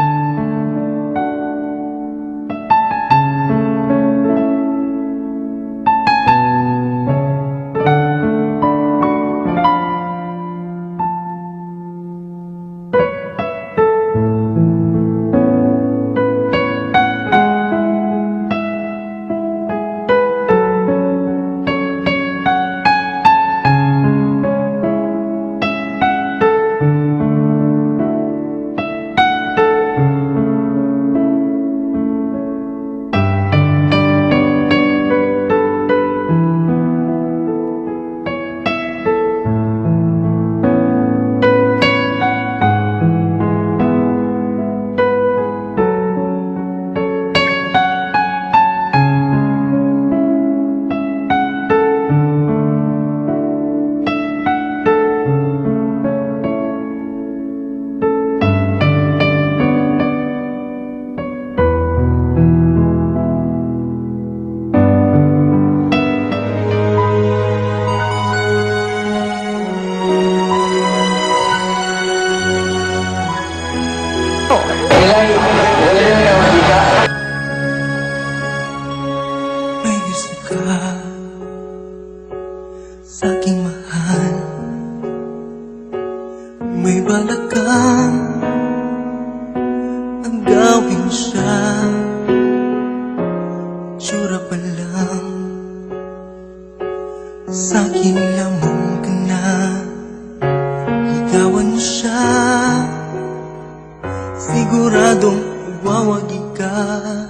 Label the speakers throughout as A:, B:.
A: May aking mahal. May balak kang ang gawin siya. Tsura pa lang Sa akin lamang ka na. Ligawan siya. Siguradong wawagi ka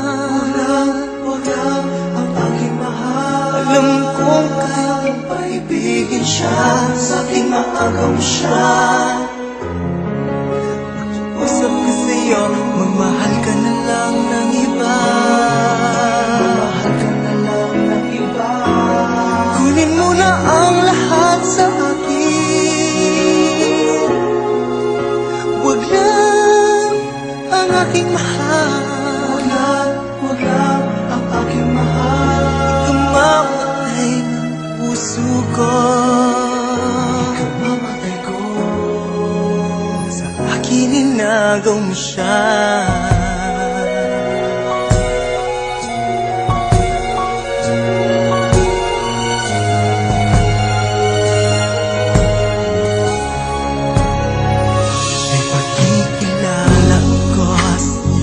A: siya Usap ko sa'yo, magmahal ka na lang Sa akin inagaw mo siya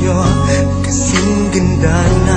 A: sa'yo Kasing ganda ng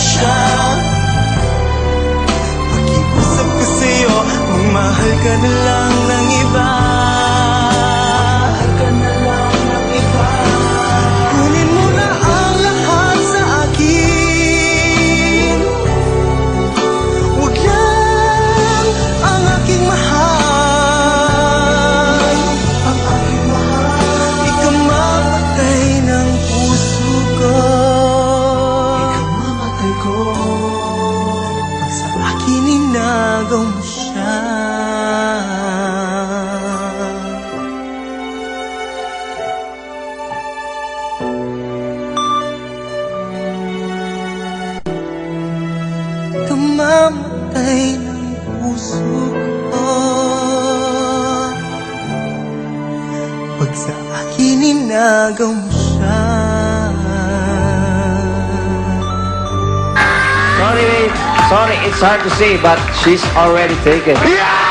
A: siya. Pakiusap ko sa'yo Magmahal ka na lang bago mo siya. Kamamatay ng puso ko. Pag sa akin inagaw mo siya.
B: Sorry, babe. Sorry, it's hard to say, but she's already taken.
A: Yeah!